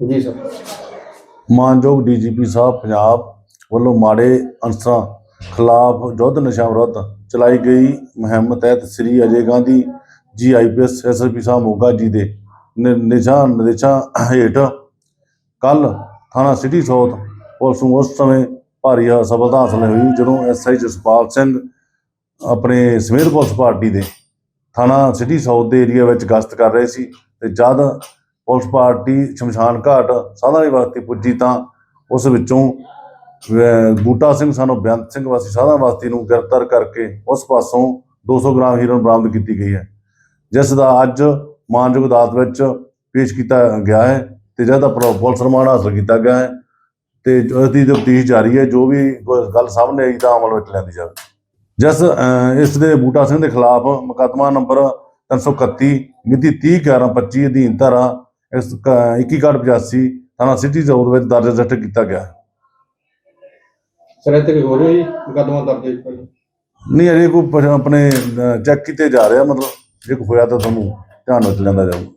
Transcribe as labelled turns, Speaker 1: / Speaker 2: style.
Speaker 1: ਜੀ ਸਰ।
Speaker 2: ਮਾਨਯੋਗ ਡੀਜੀਪੀ ਸਾਹਿਬ, ਪੰਜਾਬ ਵੱਲੋਂ ਮਾੜੇ ਅਨਸਰਾਂ ਖਿਲਾਫ ਯੁੱਧ ਨਸ਼ਾ ਵਿਰੁੱਧ ਚਲਾਈ ਗਈ ਮੁਹਿੰਮ ਤਹਿਤ ਸ੍ਰੀ ਅਜੇ ਗਾਂਧੀ ਜੀ ਆਈਪੀਐਸ ਐਸਐਸਪੀ ਸਾਹਿਬ ਮੋਗਾ ਜੀ ਦੇ ਨਿ- ਨਿਸ਼ਾਨ ਨਿਰਦੇਸ਼ਾਂ ਹੇਠ ਕੱਲ ਥਾਣਾ ਸਿਟੀ ਸਾਊਥ ਪੁਲਿਸ ਨੂੰ ਉਸ ਸਮੇਂ ਭਾਰੀ ਸਫਲਤਾ ਹਾਸਲ ਹੋਈ ਜਦੋਂ ਐਸਆਈ ਜਸਪਾਲ ਸਿੰਘ ਆਪਣੇ ਸਮੇਤ ਪੁਲਿਸ ਪਾਰਟੀ ਦੇ ਥਾਣਾ ਸਿਟੀ ਸਾਊਥ ਦੇ ਏਰੀਆ ਵਿੱਚ ਗਸ਼ਤ ਕਰ ਰਹੇ ਸੀ ਤੇ ਜਦ ਪੁਲਿਸ ਪਾਰਟੀ ਸ਼ਮਸ਼ਾਨ ਘਾਟ ਸਾਧਾਰੀ ਵਸਤੀ ਪੁੱਜੀ ਤਾਂ ਉਸ ਵਿੱਚੋਂ ਬੂਟਾ ਸਿੰਘ ਸਾਨੂੰ ਬੇਅੰਤ ਸਿੰਘ ਵਾਸੀ ਸਾਧਾ ਵਸਤੀ ਨੂੰ ਗ੍ਰਿਫਤਾਰ ਕਰਕੇ ਉਸ ਪਾਸੋਂ 200 ਗ੍ਰਾਮ ਹੀਰੋਇਨ ਬਰਾਮਦ ਕੀਤੀ ਗਈ ਹੈ ਜਿਸ ਦਾ ਅੱਜ ਮਾਨਯੋਗ ਅਦਾਲਤ ਵਿੱਚ ਪੇਸ਼ ਕੀਤਾ ਗਿਆ ਹੈ ਤੇ ਜਿਹਦਾ ਪੁ- ਪੁਲਿਸ ਰਿਮਾਂਡ ਹਾਸਲ ਕੀਤਾ ਗਿਆ ਹੈ ਤੇ ਉਸ ਦੀ ਤਫਤੀਸ਼ ਜਾਰੀ ਹੈ ਜੋ ਵੀ ਗੱਲ ਸਾਹਮਣੇ ਆਈ ਤਾਂ ਅਮਲ ਵਿੱਚ ਲਿਆਂਦੀ ਜਾਵੇ। ਜਿਸ ਅਹ, ਇਸ ਦੇ ਬੂਟਾ ਸਿੰਘ ਦੇ ਖਿਲਾਫ ਮੁਕੱਦਮਾ ਨੰਬਰ 331 ਮਿਤੀ 30 11 25 ਅਧੀਨ ਧਾਰਾ ਇਸ 2185 ਥਾਣਾ ਸਿਟੀ ਜ਼ੋਨ ਵਿੱਚ ਦਰਜ ਰਜਿਸਟਰ ਕੀਤਾ ਗਿਆ
Speaker 1: ਸਰ ਇੱਥੇ ਕੋਈ ਹੋ ਰਹੀ ਮੁਕੱਦਮਾ ਦਰਜ ਹੈ?
Speaker 2: ਨਹੀਂ ਅਜੇ ਕੋਈ ਪ- ਆਪਣੇ ਚੈੱਕ ਕੀਤੇ ਜਾ ਰਿਹਾ ਮਤਲਬ ਜੇ ਕੋਈ ਹੋਇਆ ਤਾਂ ਤੁਹਾਨੂੰ ਧਿਆਨ ਵਿੱਚ ਲੈਂਦਾ ਜਾਊਗਾ